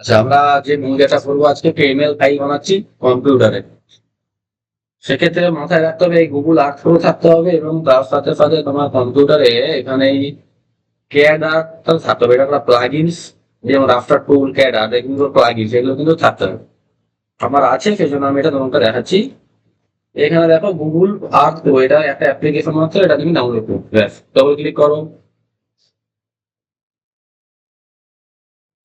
আচ্ছা আমরা যে মুভিটা করব আজকে ইমেল ফাইল বানাচ্ছি কম্পিউটারে। সেক্ষেত্রে মাথায় রাখতে হবে, এই গুগল আর্ট প্রো থাকতে হবে এবং তার সাথে সাথে তোমার কম্পিউটারে এখানে এই ক্যাড আর্ট থাকতে হবে। এটা একটা প্লাগিনস যেমন আফটার টুল ক্যাড আর্ট এগুলো প্লাগিনস এগুলো কিন্তু থাকতে হবে। আমার আছে, সেজন্য আমি এটা তোমাকে দেখাচ্ছি। এখানে দেখো গুগল আর্ট এটা একটা অ্যাপ্লিকেশন মাত্র, এটা তুমি ডাউনলোড করো। ব্যাস ডবল ক্লিক করো।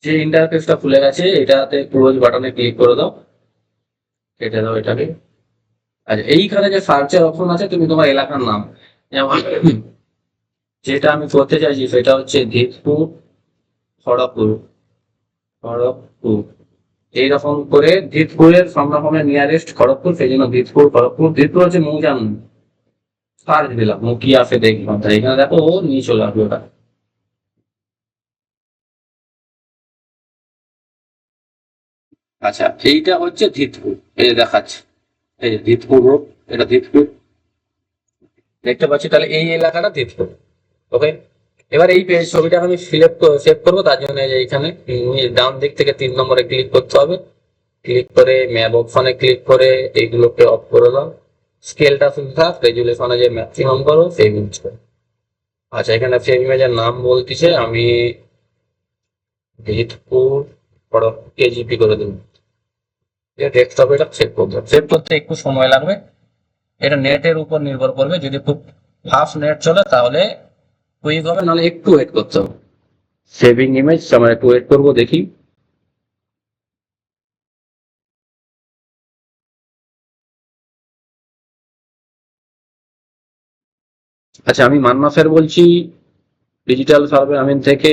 যে ইন্টারফেসটা খুলে গেছে, এটাতে ক্লোজ বাটনে ক্লিক করে দাও। কেটে দাও এটাকে। আচ্ছা এইখানে যে সার্চের অপশন আছে, তুমি তোমার এলাকার নাম। যেমন যেটা আমি করতে চাইছি, সেটা হচ্ছে ধীরপুর খড়গপুর। খড়গপুর। এইরকম করে ধীরপুরের সংরক্ষণের নিয়ারেস্ট খড়গপুর, সেই জন্য ধীরপুর খড়গপুর। ধীরপুর হচ্ছে মৌজান সার্চ দিলাম মুখি আসে দেখলাম। এখানে দেখো, ও নিয়ে চলে আসবে ওটা। আচ্ছা এইটা হচ্ছে ধিতপুর। এই যে দেখাচ্ছে, এই যে ধীরপুর রোড এটা ধিতপুর। দেখতে পাচ্ছি, তাহলে এই এলাকাটা ধীরপুর ওকে এবার এই পেজ ছবিটা আমি সিলেক্ট সেভ করব, তার জন্য এই যে এখানে ডাউন দিক থেকে তিন নম্বরে ক্লিক করতে হবে। ক্লিক করে ম্যাপ অপশনে ক্লিক করে এইগুলোকে অফ করে দাও। স্কেলটা শুধু থাক রেজুলেশনে যে ম্যাক্সিমাম করো সেই করো। আচ্ছা এখানে সেভ ইমেজের নাম বলতেছে, আমি বড় কেজিপি করে দেবো। ডেস্কটপে এটা সেভ করতে হবে। সেভ করতে একটু সময় লাগবে। এটা নেটের উপর নির্ভর করবে। যদি খুব ফাস্ট নেট চলে তাহলে কুইক হবে নাহলে একটু ওয়েট করতে হবে। সেভিং ইমেজ আমরা একটু ওয়েট করব দেখি। আচ্ছা আমি মান্না স্যার বলছি ডিজিটাল সার্ভে আমিন থেকে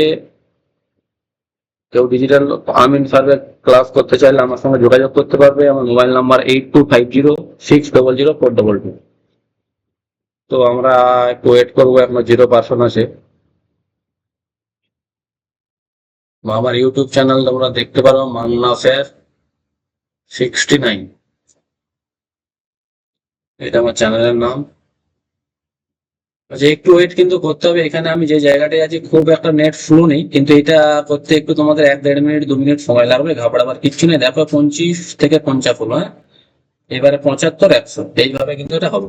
কেউ ডিজিটাল আমিন সার্ভে ক্লাস করতে চাইলে আমার সঙ্গে যোগাযোগ করতে পারবে। আমার mobile number eight two five zero six double zero four double two তো আমরা একটু ওয়েট করব, এখনও জিরো পার্সন আছে। আমার ইউটিউব চ্যানেল তোমরা দেখতে পারো, মান্না স্যার সিক্সটি নাইন এটা আমার চ্যানেলের নাম। আচ্ছা একটু ওয়েট কিন্তু করতে হবে। এখানে আমি যে জায়গাটায় আছি, খুব একটা নেট ফ্লো নেই, কিন্তু এটা করতে একটু তোমাদের এক দেড় মিনিট, দু মিনিট সময় লাগবে, ঘাবড়াবার কিচ্ছু নেই। দেখো পঁচিশ থেকে পঞ্চান্ন হ্যাঁ? এবারে পঁচাত্তর, একশো। এইভাবে কিন্তু এটা হবে।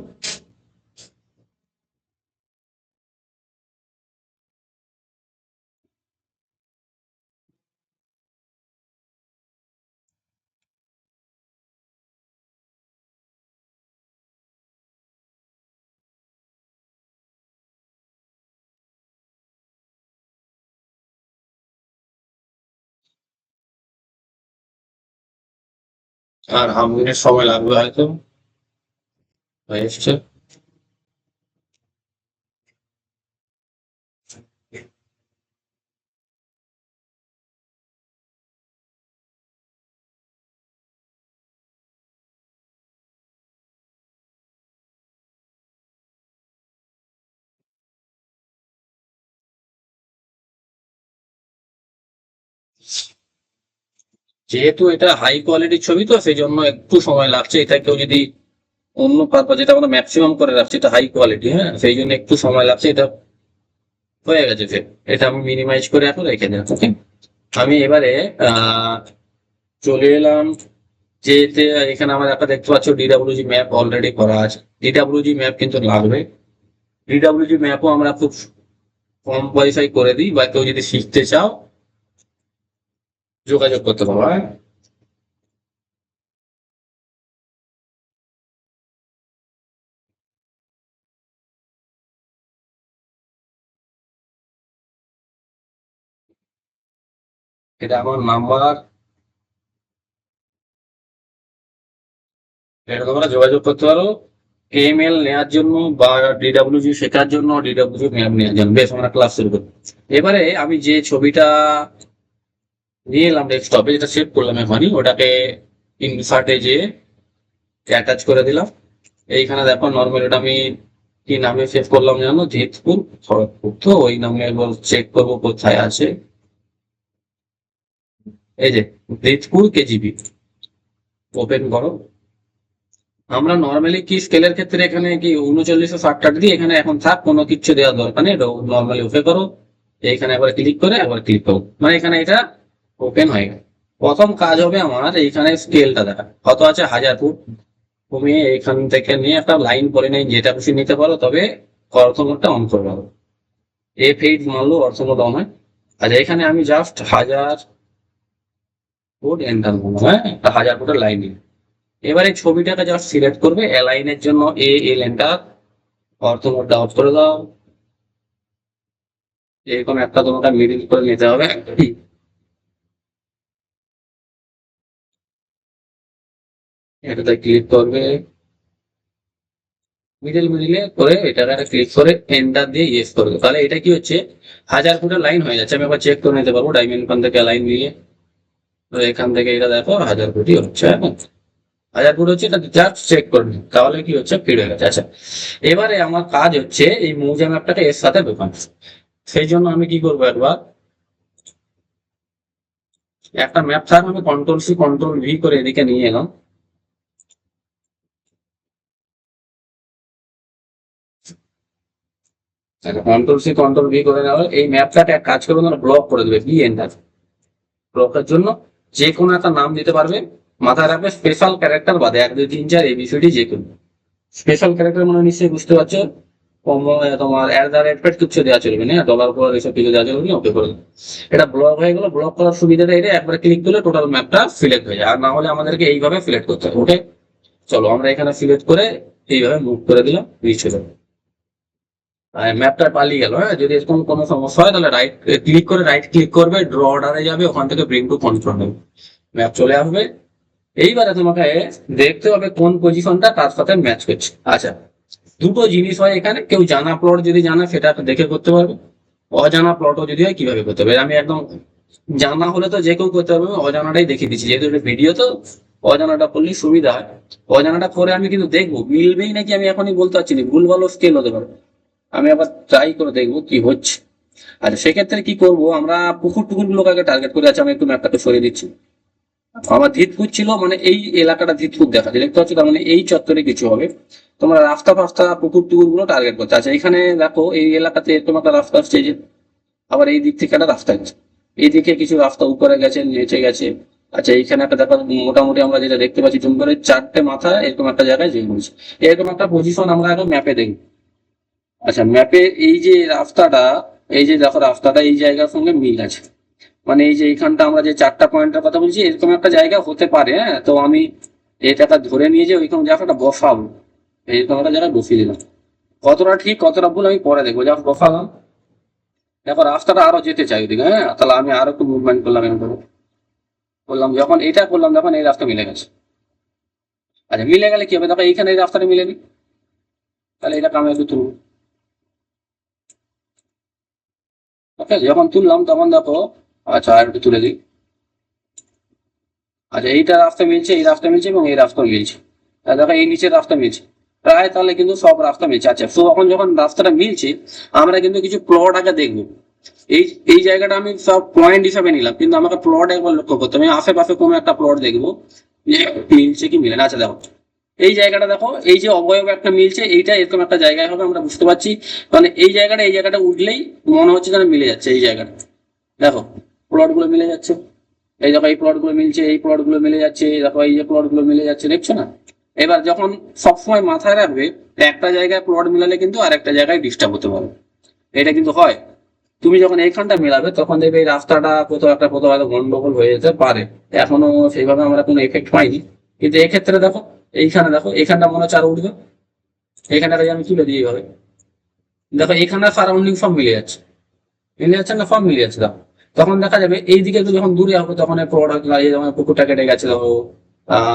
আর হাফ মিনিট সময় লাগবে হয়তো। হয়ে এসছে। যেহেতু এটা হাই কোয়ালিটির ছবি তো সেই জন্য একটু সময় লাগছে। এটা কেউ যদি অন্য পারপাস যেটা আমরা ম্যাক্সিমাম করে রাখছি, এটা হাই কোয়ালিটি হ্যাঁ? সেই জন্য একটু সময় লাগছে, এটা হয়ে গেছে ফের এটা আমি মিনিমাইজ করে এখন রেখে দিলাম ওকে আমি এবারে চলে এলাম যেতে এখানে আমার একটা দেখতে পাচ্ছ ডিডাব্লিউজি ম্যাপ অলরেডি করা আছে। ডিডাব্লিউজি ম্যাপ কিন্তু লাগবে। ডিডাব্লিউজি ম্যাপও আমরা খুব কম পয়সায় করে দিই, বা কেউ যদি শিখতে চাও যোগাযোগ করতে পারো হ্যাঁ এটা আমার নাম্বার। এটা তোমরা যোগাযোগ করতে পারো। কেএমএল নেওয়ার জন্য বা ডিডাব্লিউজি শেখার জন্য ডিডাব্লিউজি ম্যাপ নেওয়ার জন্য। বেশ, আমরা ক্লাস শুরু করি। এবারে আমি যে ছবিটা নিয়ে এলাম ডেস্কটপে যেটা সেভ করলাম এখনই, ওটাকে ইনসার্টে যে অ্যাটাচ করে দিলাম। এইখানে দেখো নর্মাল এটা আমি কি নামে সেভ করলাম জানো? জিতপুর, খড়গপুর। তো ওই নামে একবার চেক করব কোথায় আছে। এই যে, জিতপুর কেজিবি ওপেন করো। আমরা নর্মালি কি স্কেলের ক্ষেত্রে এখানে কি উনচল্লিশশো ষাট দিয়ে এখানে এখন থাক, কোনো কিছু দেওয়ার দরকার নেই নর্মালি ওকে করো। এইখানে একবার ক্লিক করে একবার ক্লিক করো। মানে এখানে এটা ওপেন হয়ে। গেল প্রথম কাজ হবে আমার এইখানে স্কেলটা দেখা। কত আছে? হাজার ফুট। তুমি এখান থেকে নিয়ে একটা লাইন করে নেই যেটা খুশি নিতে পারো, তবে অর্থমোডটা অন করে পারো এফ এইট মারলো অর্থমোড অন হয়। আচ্ছা এখানে আমি জাস্ট হাজার ফুট এন্টার করব হ্যাঁ? একটা হাজার ফুটের লাইন নিয়ে এবারে ছবিটাকে জাস্ট সিলেক্ট করবে অ্যালাইনের জন্য এ এল এন্টার অর্থমোডটা অফ করে দাও। এরকম একটা তোমাকে মিডিল করে নিতে হবে। এটাতে ক্লিক করবে। মিডিল মিডিলে করে এটাকে ক্লিক করে এন্টার দিয়ে ইয়েস করবে। তাহলে এটা কি হচ্ছে? হাজার ফুটের লাইন হয়ে যাচ্ছে। আমি আবার চেক করে নিতে পারব ডাইমেনশন থেকে লাইন নিয়ে। তো এখান থেকে এটা দেখো, হাজার ফুটই হচ্ছে হ্যাঁ? হাজার ফুট হচ্ছে, এটা জাস্ট চেক করে নিন। তাহলে কি হচ্ছে? হয়ে গেছে। আচ্ছা এবারে আমার কাজ হচ্ছে এই মৌজা ম্যাপটাকে এর সাথে ঢোকানো। সেই জন্য আমি কি করব একবার? একটা ম্যাপ থাক আমি কন্ট্রোল সি কন্ট্রোল ভি করে এদিকে নিয়ে এলাম। কন্ট্রোল সি কন্ট্রোল ভি করে নেওয়া। এই ম্যাপটাকে এক কাজ করবে ব্লক করে দেবে বি এন্টার ব্লকের জন্য যে কোনো একটা নাম দিতে পারবে, মাথায় রাখবে স্পেশাল ক্যারেক্টার বাদে এক, দুই, তিন, চার এবিসিডি যে কোনো। স্পেশাল ক্যারেক্টার মানে নিশ্চয়ই বুঝতে পারছ তোমার অ্যাট দ্য রেট পেট কিছু দেওয়া চলবে না ডলার ফলার এসব কিছু দেওয়া চলবে না ওকে করে। এটা ব্লক হয়ে গেল ব্লক করার সুবিধাটা এটা, একবার ক্লিক করলে টোটাল ম্যাপটা সিলেক্ট হয়ে যায়। আর না হলে আমাদেরকে এইভাবে সিলেক্ট করতে হবে ওকে চলো, আমরা এখানে সিলেক্ট করে এইভাবে মুভ করে দিলাম রিচ হয়ে যাবে। ম্যাপটা পালিয়ে গেল হ্যাঁ? যদি এরকম কোনো সমস্যা হয়, তাহলে রাইট ক্লিক করে রাইট ক্লিক করবে ড্র অর্ডারে যাবে, ওখান থেকে ব্রিং টু কন্ট্রোল নেবে ম্যাপ চলে আসবে। এইবারে তোমাকে দেখতে হবে কোন পজিশনটা তার সাথে ম্যাচ করছে। আচ্ছা দুটো জিনিস হয় এখানে, কেউ জানা প্লট যদি জানা, সেটা দেখে করতে পারবে। অজানা প্লটও যদি হয়, কীভাবে করতে হবে? আমি একদম জানা হলে তো যে কেউ করতে পারবে, অজানাটাই দেখিয়ে দিচ্ছি। যেহেতু এটা ভিডিও তো, অজানাটা করলেই সুবিধা হয়। অজানাটা করে আমি কিন্তু দেখব। মিলবেই নাকি আমি এখনই বলতে পারছি না? ভুল ভালো স্কেল হতে পারে। আমি আবার ট্রাই করে দেখব কি হচ্ছে। আচ্ছা সেক্ষেত্রে কি করব? আমরা পুকুর টুকুর গুলোকে আগে টার্গেট করে আছে আমি একটু ম্যাপটাকে সরিয়ে দিচ্ছি। আমার ধিতপুর ছিল মানে এই এলাকাটা ধিতপুর দেখা যায়। দেখতে পাচ্ছ তার মানে এই চত্বরে কিছু হবে। তোমরা রাস্তা ফাস্তা পুকুর টুকুরগুলো টার্গেট করতে। আচ্ছা এখানে দেখো, এই এলাকাতে তোমার একটা রাস্তা আসছে যে। আবার এই দিক থেকে একটা রাস্তা গেছে এইদিকে কিছু রাস্তা উপরে গেছে, নিচে গেছে। আচ্ছা এইখানে একটা দেখো মোটামুটি আমরা যেটা দেখতে পাচ্ছি, জুম করে চারটে মাথা এরকম একটা জায়গায় জুম করেছে এরকম একটা পজিশন আমরা এখন ম্যাপে দেখব। আচ্ছা ম্যাপে এই যে রাস্তাটা, এই যে দেখো রাস্তাটা, এই জায়গার সঙ্গে মিল আছে। মানে এই যে এইখানটা আমরা যে চারটা পয়েন্টের কথা বলছি, এরকম একটা জায়গা হতে পারে হ্যাঁ? তো আমি এটাকে ধরে নিয়ে যে ওইরকম জায়গাটা বসাবো এইরকম একটা জায়গায় বসিয়ে দিলাম। কতটা ঠিক, কতটা ভুল, আমি পরে দেখব। যখন বসালাম দেখো, রাস্তাটা আরও যেতে চাই ওদিকে হ্যাঁ? তাহলে আমি আরও একটু মুভমেন্ট করলাম এরকম বললাম, যখন এটা করলাম, তখন এই রাস্তা মিলে গেছে। আচ্ছা মিলে গেলে কি হবে? দেখো, এইখানে এই রাস্তাটা মিলেনি। তাহলে এটা আমি একটু তুলবো। যখন তুললাম, তখন দেখো আচ্ছা আর একটু তুলে দিই। আচ্ছা এইটা রাস্তা মিলছে, এই রাস্তা মিলছে এবং এই রাস্তা মিলছে। দেখো, এই নিচের রাস্তা মিলছে। প্রায় তাহলে কিন্তু সব রাস্তা মিলছে। আচ্ছা তো এখন যখন রাস্তাটা মিলছে, আমরা কিন্তু কিছু প্লট আগে দেখব। এই এই জায়গাটা আমি সব পয়েন্ট হিসাবে নিলাম, কিন্তু আমাকে প্লট একবার লক্ষ্য করতে আমি আশেপাশে কোনো একটা প্লট দেখব যে মিলছে কি মিলে না। আচ্ছা দেখো এই জায়গাটা দেখো, এই যে অবয়ব একটা মিলছে, এইটা এরকম একটা জায়গায় হবে, আমরা বুঝতে পারছি। মানে এই জায়গাটা এই জায়গাটা উঠলেই মনে হচ্ছে যেন মিলে যাচ্ছে এই জায়গাটা। দেখো প্লটগুলো মিলে যাচ্ছে। এই দেখো, এই প্লটগুলো মিলছে, এই প্লটগুলো মিলে যাচ্ছে দেখো, এই যে প্লটগুলো মিলে যাচ্ছে, দেখছ না? এবার যখন সবসময় মাথায় রাখবে, একটা জায়গায় প্লট মিলালে কিন্তু আর একটা জায়গায় ডিস্টার্ব হতে পারে। এটা কিন্তু হয়। তুমি যখন এইখানটা মেলাবে, তখন দেখবে এই রাস্তাটা কোথাও একটা, কোথাও হয়তো গন্ডগোল হয়ে যেতে পারে। এখনও সেইভাবে আমরা কোনো এফেক্ট পাইনি। কিন্তু এক্ষেত্রে দেখো এইখানে দেখো, এইখানটা মনে হচ্ছে আরও উঠবে। এইখানটা আমি তুলে দিই এইভাবে। দেখো এখানে সারাউন্ডিং সব মিলে যাচ্ছে। মিলে যাচ্ছে না, সব মিলে যাচ্ছে, দেখো। তখন দেখা যাবে এইদিকে একটু যখন দূরে হবে, তখন প্রোডাক্ট পুকুরটা কেটে গেছে ধরো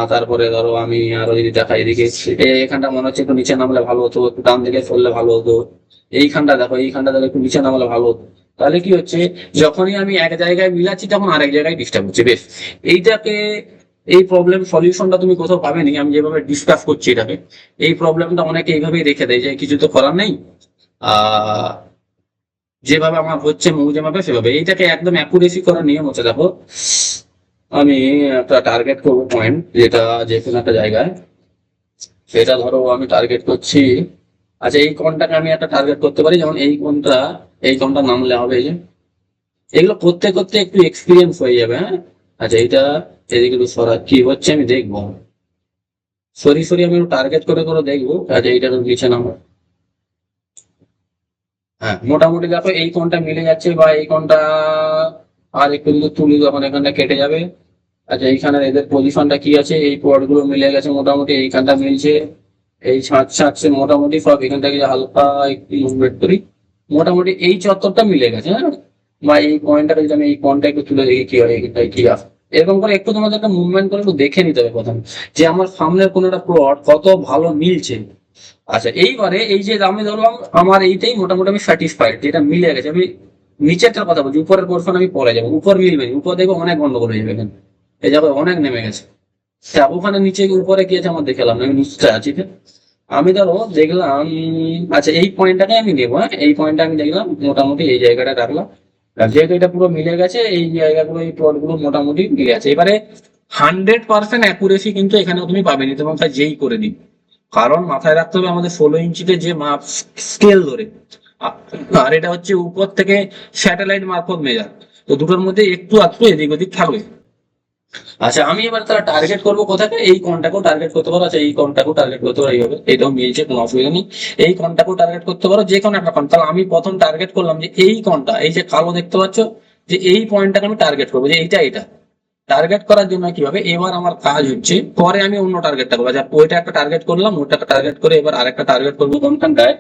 তারপরে ধরো আমি আরও যদি দেখাই এদিকে, এই- এখানটা মনে হচ্ছে একটু নিচে নামলে ভালো হতো, একটু ডান দিকে সরলে ভালো হতো। এইখানটা দেখো এইখানটা দেখো, একটু নিচে নামলে ভালো হতো। তাহলে কি হচ্ছে, যখনই আমি এক জায়গায় মিলাচ্ছি, তখন আরেক জায়গায় ডিস্টার্ব হচ্ছে, বেশ। এইটাকে এই প্রবলেম সলিউশনটা তুমি কোথাও পাবে নি? আমি যেভাবে ডিসকাস করছি এটাকে, এই প্রবলেমটা অনেকে এইভাবেই রেখে দেয় যে কিছু তো করার নেই যেভাবে আমার হচ্ছে মৌজে মাপে সেভাবে। এইটাকে একদম অ্যাকুরেসি করার নিয়ম হচ্ছে, দেখো, আমি একটা টার্গেট করব পয়েন্ট যেটা যে কোনো একটা জায়গায়। সেটা ধরো আমি টার্গেট করছি আচ্ছা এই কোনটাকে আমি একটা টার্গেট করতে পারি, যেমন এই কোনটা এই কোনটা নামলে হবে এই যে। এগুলো করতে করতে একটু এক্সপিরিয়েন্স হয়ে যাবে হ্যাঁ? আচ্ছা এইটা এদিকে সরা, কি হচ্ছে আমি দেখব। সরি সরি, আমি টার্গেট করে করে দেখব আচ্ছা এইটা তো নিচে নামো হ্যাঁ মোটামুটি দেখো, এই কোনটা মিলে যাচ্ছে বা এই কোনটা আর একটু যদি তুলি, তখন এখানটা কেটে যাবে। আচ্ছা এইখানে এদের পজিশনটা কি আছে? এই পয়েন্টগুলো মিলে গেছে মোটামুটি, এইখানটা মিলছে। এই ছাঁচ ছাঁচছে মোটামুটি সব এখান থেকে হালকা একটু মুভমেন্ট করি, মোটামুটি এই চত্বরটা মিলে গেছে হ্যাঁ? বা এই পয়েন্টটা যদি আমি এই পয়েন্টটা একটু তুলে দেখি, কি হয় এইটাই কি আছে? এরকম করে একটু তোমাদের একটা মুভমেন্ট করে একটু দেখে নিতে হবে প্রথমে যে আমার সামনের কোনো একটা প্লট কত ভালো মিলছে। আচ্ছা এইবারে এই যে আমি ধরলাম আমার এইটাই মোটামুটি আমি স্যাটিসফাইড যেটা মিলে গেছে। আমি নিচেরটার কথা বলছি উপরের পোর্শন আমি পরে যাব। উপর মিলবে উপর দেখব অনেক গন্ডগোল হয়ে যাবে। এখানে এই যাব অনেক নেমে গেছে। হ্যাঁ, ওখানে নিচে উপরে গিয়েছে আমার দেখলাম আমি নিচে আছি। আমি ধরো দেখলাম আচ্ছা এই পয়েন্টটাকে আমি নেব হ্যাঁ? এই পয়েন্টটা আমি দেখলাম মোটামুটি এই জায়গাটা রাখলাম। যেহেতু এটা পুরো মিলে গেছে, এই জায়গাগুলো, এই প্লটগুলো মোটামুটি মিলে গেছে। এবারে হান্ড্রেড পার্সেন্ট অ্যাকুরেসি কিন্তু এখানেও তুমি পাবে না তোমার যেই করে দিই কারণ মাথায় রাখতে হবে আমাদের ষোলো ইঞ্চিতে যে মাপ স্কেল ধরে। আর এটা হচ্ছে উপর থেকে স্যাটেলাইট মারফত মেজার তো দুটোর মধ্যে একটু আধটু এদিক ওদিক থাকবে। আচ্ছা আমি এবার তারা টার্গেট করব কোথাকে এই কনটাকেও টার্গেট করতে পারো। আচ্ছা এই কনটাকেও টার্গেট করতে পারো। এইভাবে। এটাও মিলছে, কোনো অসুবিধা নেই। এই কনটাকেও টার্গেট করতে পারো, যে কোনো একটা কন তাহলে আমি প্রথম টার্গেট করলাম যে এই কনটা এই যে কালো দেখতে পাচ্ছ, যে এই পয়েন্টটাকে আমি টার্গেট করব, যে এইটা এটা টার্গেট করার জন্য কি হবে এবার আমার কাজ হচ্ছে, পরে আমি অন্য টার্গেটটা করব। আচ্ছা ওইটা একটা টার্গেট করলাম ওটাকে টার্গেট করে এবার আরেকটা টার্গেট করব কোনখানটায়?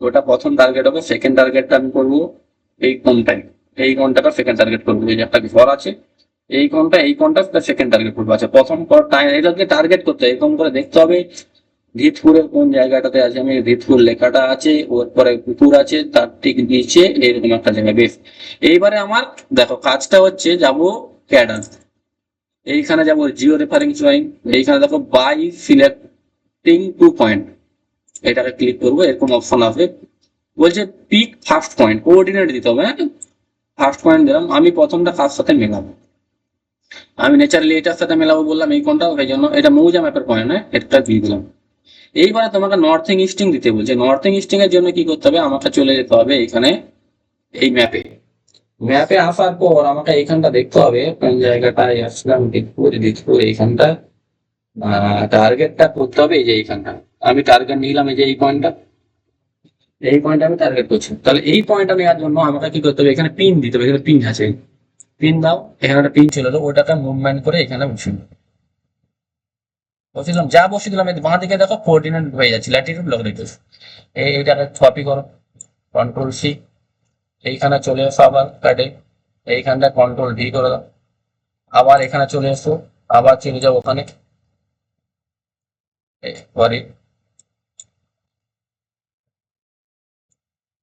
ওটা প্রথম টার্গেট হবে সেকেন্ড টার্গেটটা আমি করব এই কোনটায় এই কোনটাটা সেকেন্ড টার্গেট করব। এই যে একটা ঘর আছে, এই কোনটা এই কোনটা সেকেন্ড টার্গেট করব। আচ্ছা প্রথম এটাকে টার্গেট করতে হবে এরকম করে দেখতে হবে। ধিতপুরের কোন জায়গাটাতে আছে, আমি ধিতপুর লেখাটা আছে ওর পরে পুকুর আছে, তার ঠিক নিচে এরকম একটা জায়গা। বেশ, এইবারে আমার, দেখো, কাজটা হচ্ছে যাব ক্যাডার এইখানে যাব জিও রেফারিং জয়েন এইখানে দেখো বাই সিলেক্টিং টু পয়েন্ট। এটাকে ক্লিক করব, এরকম অপশন আসবে। বলছে পিক ফার্স্ট পয়েন্ট কোঅর্ডিনেট দিতে হবে হ্যাঁ? ফার্স্ট পয়েন্ট দিলাম, আমি প্রথমটা কার সাথে মেলাবো? আমি ন্যাচারালি এটার সাথে মেলাবো বললাম এই কোনটা এই জন্য এটা মৌজা ম্যাপের পয়েন্ট হ্যাঁ এটা দিয়ে দিলাম। এইবারে তোমাকে নর্থিং ইস্টিং দিতে বলছে। নর্থিং ইস্টিং এর জন্য কি করতে হবে? আমাকে চলে যেতে হবে এখানে এই ম্যাপে ম্যাপে আসার পর আমাকে এইখানটা দেখতে হবে, কোন জায়গাটায় আসলাম দিতপুর দিতপুর এইখানটা। টার্গেটটা করতে হবে এই যে এইখানটা। আমি টার্গেট নিলাম এই যে এই পয়েন্টটা এই পয়েন্ট আমি টার্গেট করছি। তাহলে এই পয়েন্টটা নেওয়ার জন্য আমাকে কি করতে হবে? এখানে পিন দিতে হবে। এখানে পিন আছে। পিন দাও। এখানে একটা পিন ছিল তো ওটাকে মুভমেন্ট করে এখানে। বসিয়ে দিলাম। যা বসিয়ে দিলাম বাঁ দিকে দেখো কোঅর্ডিনেট হয়ে যাচ্ছে। ল্যাটিটিউড এই এইটাকে কপি করো। কন্ট্রোল সি এইখানে চলে এসো আবার কাটে এইখানটা কন্ট্রোল ভি করে দাও। আবার এখানে চলে এসো। আবার চলে যাও ওখানে। সরি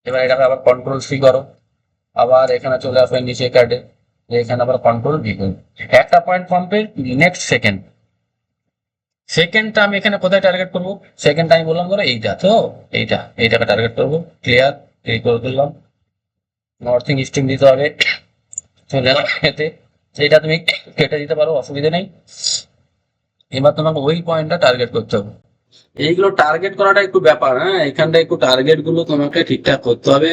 এবার এটাকে আবার কন্ট্রোল সি করো। আবার এখানে চলে আসবে নিচে কার্ডে এখানে আবার কন্ট্রোল ভি করো। একটা পয়েন্ট কমপ্লিট নেক্সট সেকেন্ড সেকেন্ডটা আমি এখানে কোথায় টার্গেট করব? সেকেন্ডটা আমি বললাম ধরো এইটা। তো এইটা, এইটাকে টার্গেট করব। ক্লিয়ার ক্লিক করে দিলাম। নর্থিং ইস্টিং দিতে হবে। চলে এতে। সেইটা তুমি কেটে দিতে পারো, অসুবিধা নেই। এবার তোমাকে ওই পয়েন্টটা টার্গেট করতে হবে। এইগুলো টার্গেট করাটা একটু ব্যাপার হ্যাঁ? এখানটা একটু টার্গেটগুলো তোমাকে ঠিকঠাক করতে হবে।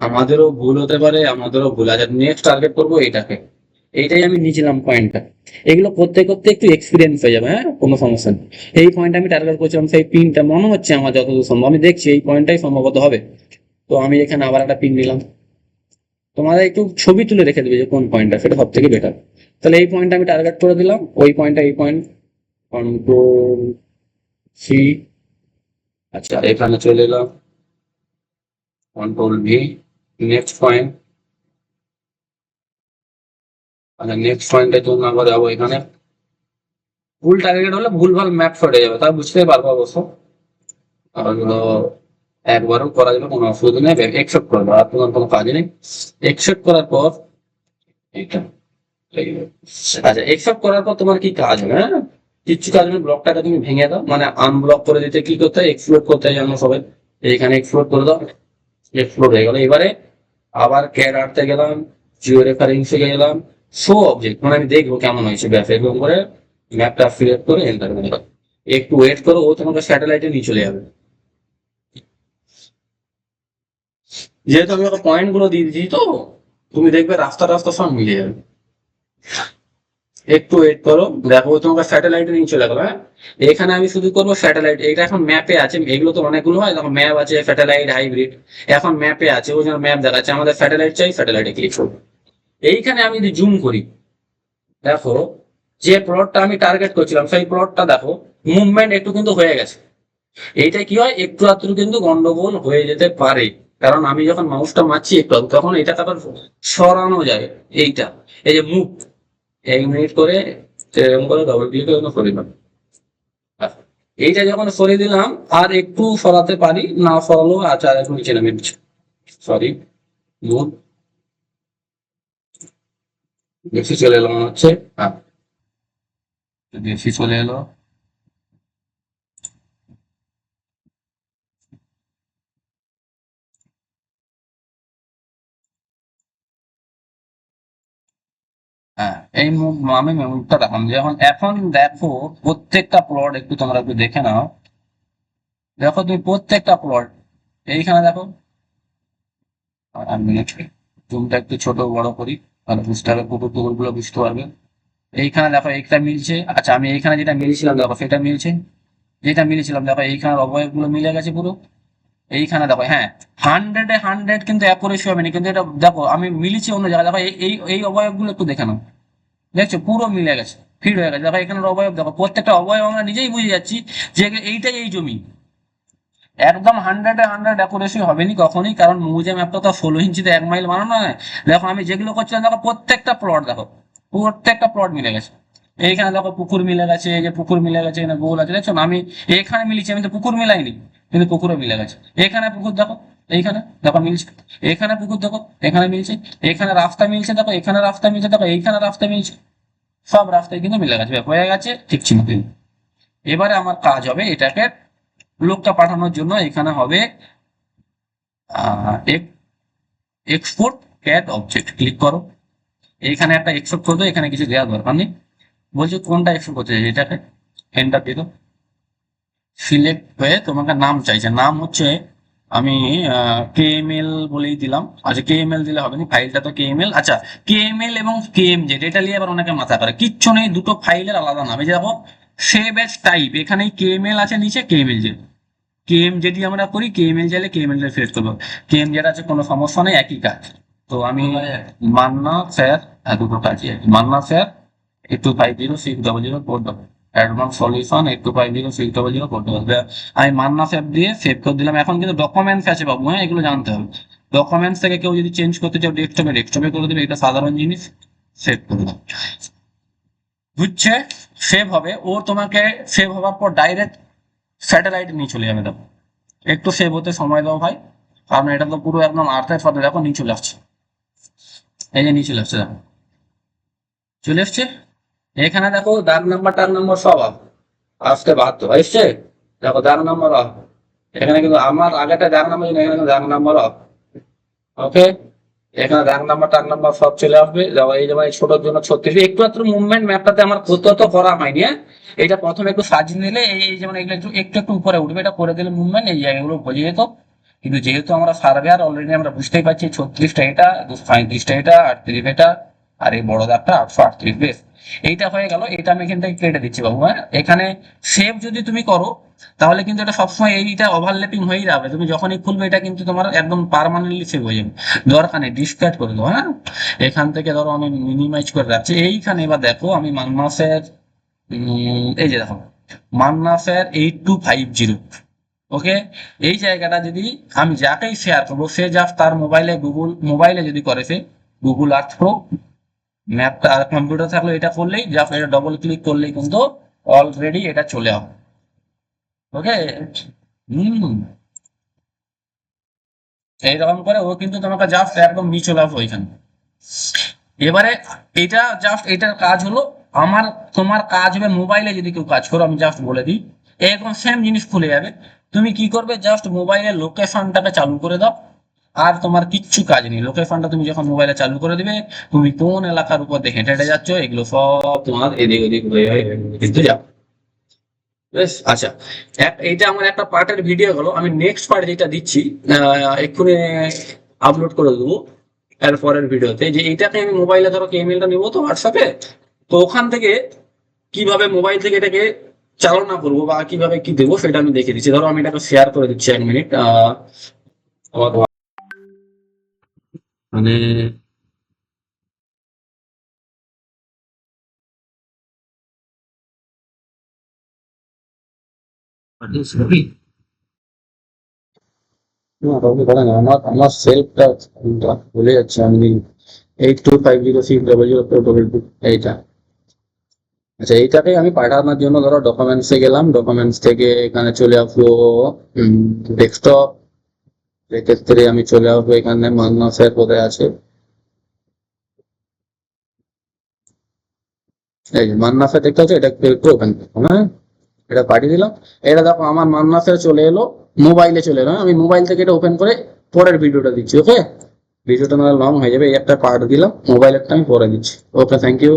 আমাদেরও ভুল হতে পারে, আমাদেরও ভুল আছে। নেক্সট টার্গেট করব এইটাকে। এইটাই আমি নিয়েছিলাম পয়েন্টটা এগুলো করতে করতে একটু এক্সপিরিয়েন্স হয়ে যাবে হ্যাঁ? কোনো সমস্যা নেই। এই পয়েন্ট আমি টার্গেট করছিলাম, সেই পিনটা মনে হচ্ছে আমার যতদূর সম্ভব। আমি দেখছি এই পয়েন্টটাই সম্ভবত হবে। তো আমি এখানে আবার একটা পিন নিলাম। তোমাদের একটু ছবি তুলে রেখে দেবে যে কোন পয়েন্টটা সেটা সব থেকে বেটার তাহলে এই পয়েন্টটা আমি টার্গেট করে দিলাম। ওই পয়েন্টটা এই পয়েন্ট কন্ট্রোল সি আচ্ছা এখানে চলে এলাম। কন্ট্রোল ভি নেক্সট পয়েন্ট আচ্ছা নেক্সট পয়েন্টের জন্য আবার যাব এখানে। ভুল টার্গেট হলে ভুলভাল ম্যাপ ফেটে যাবে তা বুঝতে পারব অবশ্য। আর একবারও করা যাবে কোনো অসুবিধা নেই একসেপ্ট করব আর তোমার কোনো কাজ নেই। একসেপ্ট করার পর এই, আচ্ছা একসেপ্ট করার পর তোমার কি কাজ হবে হ্যাঁ? কিচ্ছু কাজ নেই ব্লকটাকে তুমি ভেঙে দাও মানে আনব্লক করে দিতে কি করতে হয়? এক্সপ্লোর করতে হয় জানো সবাই। এখানে এক্সপ্লোর করে দাও। এক্সপ্লোর হয়ে গেল। এবারে আবার ক্যাড আর্টতে গেলাম জিও রেফারেন্সে গেলাম। শো অবজেক্ট মানে আমি দেখব কেমন হয়েছে ব্যাস এরকম করে ম্যাপটা সিলেক্ট করে এন্টার করে দাও। একটু ওয়েট করো, ও তোমাকে স্যাটেলাইটে নিয়ে চলে যাবে। যেহেতু আমি ওকে পয়েন্টগুলো দিয়ে দিয়েছি তো, তুমি দেখবে রাস্তা রাস্তা সব মিলে যাবে। একটু ওয়েট করো। দেখো তোমাকে স্যাটেলাইটে নিয়ে চলে গেলো হ্যাঁ? এখানে আমি শুধু করব স্যাটেলাইট এটা এখন ম্যাপে আছে, এগুলো তো অনেকগুলো হয়, দেখো ম্যাপ আছে স্যাটেলাইট হাইব্রিড এখন ম্যাপে আছে ওই জন্য ম্যাপ দেখাচ্ছে, আমাদের স্যাটেলাইট চাই স্যাটেলাইটে ক্লিক করব। এইখানে আমি যদি জুম করি, দেখো, যে প্লটটা আমি টার্গেট করছিলাম, সেই প্লটটা দেখো মুভমেন্ট একটু কিন্তু হয়ে গেছে। এইটা কি হয়? একটু আধটু কিন্তু গন্ডগোল হয়ে যেতে পারে। কারণ আমি যখন মাউসটা মারছি একটু তখন এটা আবার সরানো যায়, এইটা। এই যে মুভ এক মিনিট করে এরকম করে ডবল ক্লিক করে সরিয়ে আচ্ছা, এইটা যখন সরিয়ে দিলাম আর একটু সরাতে পারি না সরালো আচ্ছা আর একটু নিচে নামে দিচ্ছে। সরি মুভ বেশি চলে এলো মনে হচ্ছে। হ্যাঁ বেশি চলে এলো। হ্যাঁ এই আমি মুখটা দেখাম যখন, এখন দেখো প্রত্যেকটা প্লট একটু তোমরা একটু দেখে নাও। দেখো তুমি প্রত্যেকটা প্লট এইখানে দেখো। আর জুমটা একটু ছোট, বড় করি, তাহলে বুঝতে হবে পুকুর টুকুরগুলো বুঝতে পারবে। এইখানে দেখো একটা মিলছে। আচ্ছা আমি এইখানে যেটা মিলছিলাম দেখো সেটা মিলছে। যেটা মিলেছিলাম দেখো এইখানে অবয়বগুলো মিলে গেছে পুরো। এইখানে দেখো হ্যাঁ হান্ড্রেডে হান্ড্রেড কিন্তু অ্যাকুরেসি হবে না, কিন্তু এটা দেখো, আমি মিলিছি অন্য জায়গায়, দেখো, এই- এই এই অবয়বগুলো একটু দেখে নাও। দেখছ, পুরো মিলে গেছে ফিট হয়ে গেছে। দেখো এখানে অবয়ব, দেখো, প্রত্যেকটা অবয়ব আমরা নিজেই বুঝে যাচ্ছি যে এইটাই এই জমি। একদম হান্ড্রেডে হান্ড্রেড অ্যাকুরেসি হবে নি কখনই, কারণ মৌজা ম্যাপটা তো ষোলো ইঞ্চিতে এক মাইল বানানো নয় দেখো, আমি যেগুলো করছিলাম, দেখো, প্রত্যেকটা প্লট দেখো, প্রত্যেকটা প্লট মিলে গেছে। এইখানে দেখো, পুকুর মিলে গেছে, এই যে পুকুর মিলে গেছে, এখানে গোল আছে, দেখছ? আমি এখানে মিলিছি আমি তো পুকুর মিলাইনি। কিন্তু পুকুরও মিলে গেছে। এখানে পুকুর দেখো, এইখানে দেখো মিলছে। এখানে পুকুর দেখো, এখানে মিলছে। এখানে রাস্তা মিলছে, দেখো, এখানে রাস্তা মিলছে, দেখো, এইখানে রাস্তা মিলছে। সব রাস্তায় কিন্তু মিলে গেছে। হয়ে গেছে ঠিক কিন্তু এবারে আমার কাজ হবে এটাকে লোকটা পাঠানোর জন্য এখানে হবে এক্সপোর্ট ক্যাট অবজেক্ট ক্লিক করো। এইখানে একটা এক্সপোর্ট করে দাও, এখানে কিছু দেওয়ার দরকার নেই। বলছি কোনটা এক্সপোর্ট করতে চাই এটাকে এন্টার দিয়ে সিলেক্ট হয়ে তোমাকে নাম চাইছে নাম হচ্ছে আমি কে এম এল বলেই দিলাম আচ্ছা কে এম এল দিলে হবে না ফাইলটা তো কে এম এল আচ্ছা কে এম এল এবং কে এম জেড এটা নিয়ে আবার অনেকে মাথা করে কিচ্ছু নেই দুটো ফাইলের আলাদা নাম যে দেখো সেভ এস টাইপ এখানে কে এম এল আছে নিচে K M L Z K M যদি আমরা করি কে এম এল চাইলে কে এম এল ফেরত করব কে এম জেড আছে কোনো সমস্যা নেই একই কাজ তো আমি মান্না স্যার হ্যাঁ দুটো কাজই Manna sir eight two five zero six double zero four double advance solution eight two five zero six four double আমি মান্না স্যার দিয়ে সেভ করে দিলাম। এখন কিন্তু ডকুমেন্টস আছে বাবু হ্যাঁ এগুলো জানতে হবে। ডকুমেন্টস থেকে কেউ যদি চেঞ্জ করতে চাও ডেস্কটপে ডেস্কটপে করে দেবে, এটা সাধারণ জিনিস সেভ করে দাও বুঝছে? সেভ হবে। ও তোমাকে সেভ হওয়ার পর ডাইরেক্ট স্যাটেলাইট নিয়ে চলে যাবে, দেখো। একটু সেভ হতে সময় দাও ভাই, কারণ এটা তো পুরো একদম আর্থের সাথে, দেখো নিয়ে চলে আসছে। এই যে নিয়ে চলে আসছে, দেখো। চলে এসছে? এখানে দেখো দাগ নাম্বার টাগ নাম্বার সব আসতে বাধ্য এসছে? দেখো দাগ নাম্বার অফ এখানে কিন্তু আমার আগেটা দাগ নাম্বার এখানে দাগ নাম্বার অফ ওকে এখানে দাগ নাম্বার টাগ নাম্বার সব চলে আসবে। দেখো এই যেমন ছোটোর জন্য ছত্রিশ। একটু একটু মুভমেন্ট ম্যাপটাতে আমার কোথাও তো করা হয়নি হ্যাঁ? এটা প্রথমে একটু সাজিয়ে নিলে এই যেমন এগুলো একটু একটু একটু উপরে উঠবে, এটা করে দিলে মুভমেন্ট এই জায়গাগুলো বোঝা যেত কিন্তু যেহেতু আমরা সার্ভেয়ার অলরেডি আমরা বুঝতেই পারছি, ছত্রিশটা এটা, দুশো পঁয়ত্রিশটা এটা, আটত্রিশ এটা। আর এই বড় দাগটা আটশো আটত্রিশ বেশ। এইটা হয়ে গেল এটা আমি এখান থেকে কেটে দিচ্ছি বাবু হ্যাঁ? এখানে সেভ যদি তুমি করো তাহলে কিন্তু এটা সবসময় এইটা ওভারল্যাপিং হয়েই যাবে। তুমি যখনই খুলবে এটা কিন্তু তোমার একদম পার্মানেন্টলি সেভ হয়ে যাবে। দরকার নেই ডিসকার্ড করে দেবো হ্যাঁ? এখান থেকে ধরো আমি মিনিমাইজ করে রাখছি। এইখানে এবার দেখো আমি মান্নাসের উম, এই যে দেখো মান্নাসের eight two five zero okay এই জায়গাটা যদি আমি যাকেই শেয়ার করব সে জাস্ট তার মোবাইলে গুগল মোবাইলে যদি করে সে গুগল আর্থ প্রো ম্যাপটা কম্পিউটার থাকলে, এটা করলেই জাস্ট এটা ডবল ক্লিক করলেই কিন্তু অলরেডি এটা চলে আসবে। ওকে এইরকম করে ও কিন্তু তোমাকে জাস্ট একদম চলে আসবে ওইখানে। এবারে এটা জাস্ট এটার কাজ হলো, আমার তোমার কাজ হবে মোবাইলে যদি কেউ কাজ করো, আমি জাস্ট বলে দিই। এরকম সেম জিনিস খুলে যাবে। তুমি কি করবে? জাস্ট মোবাইলের লোকেশনটাকে চালু করে দাও। আর তোমার কিচ্ছু কাজ নেই। লোকেশনটা তুমি যখন মোবাইলে চালু করে দিবে তুমি কোন এলাকার উপর দিয়ে হেঁটে হেঁটে যাচ্ছ এগুলো সব তোমার এদিক ওদিক হয়ে হয়ে কিন্তু যাও আচ্ছা। এইটা আমার একটা পার্টের ভিডিও হলো। আমি নেক্সট পার্ট যেটা দিচ্ছি এক্ষুনি আপলোড করে দেবো এর পরের ভিডিওতে যে এইটাকে আমি মোবাইলে ধরো ইমেলটা নিবো তো হোয়াটসঅ্যাপে তো ওখান থেকে কীভাবে মোবাইল থেকে এটাকে চালনা করব বা কীভাবে কি দেবো সেটা আমি দেখে দিচ্ছি। ধরো আমি এটাকে শেয়ার করে দিচ্ছি এক মিনিট আহ, মানে না, কাউকে করে না। আমার আমার সেলফটা ভুলে যাচ্ছে আমি। Eight two five zero six double zero four double two এইটা। আচ্ছা এইটাকে আমি পাঠানোর জন্য ধরো ডকুমেন্টসে গেলাম। ডকুমেন্টস থেকে এখানে চলে আসব ডেস্কটপ সেক্ষেত্রে আমি চলে আসব এখানে মান্না স্যার কোথায় আছে। এই মান্না দেখতে হচ্ছে এটা একটু ওপেন হ্যাঁ? এটা পাঠিয়ে দিলাম। এটা দেখো, আমার মান্না স্যার চলে এলো মোবাইলে চলে এলো হ্যাঁ? আমি মোবাইল থেকে এটা ওপেন করে পরের ভিডিওটা দিচ্ছি ওকে ভিডিওটা না লং হয়ে যাবে, এই একটা পার্ট দিলাম মোবাইলেরটা আমি পরে দিচ্ছি। Okay thank you